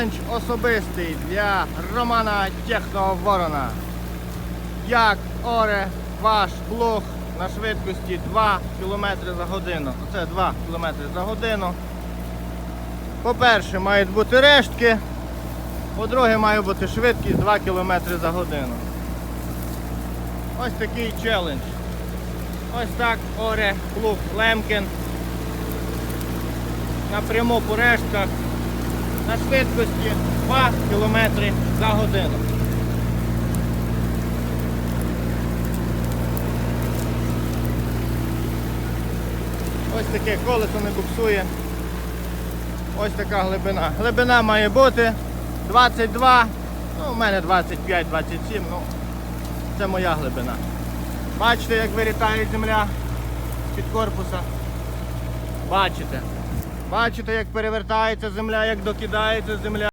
Челендж особистий для Романа Техного Ворона. Як оре ваш плуг на швидкості 2 км за годину. Оце 2 км за годину. По-перше, мають бути рештки. По-друге, має бути швидкість 2 км за годину. Ось такий челендж. Ось так оре плуг Лемкін. Напряму по рештках на швидкості 2 км за годину. Ось таке колесо не буксує. Ось така глибина. Глибина має бути 22, ну у мене 25-27, ну це моя глибина. Бачите, як вилітає земля з-під корпуса? Бачите? Бачите, як перевертається земля, як докидається земля.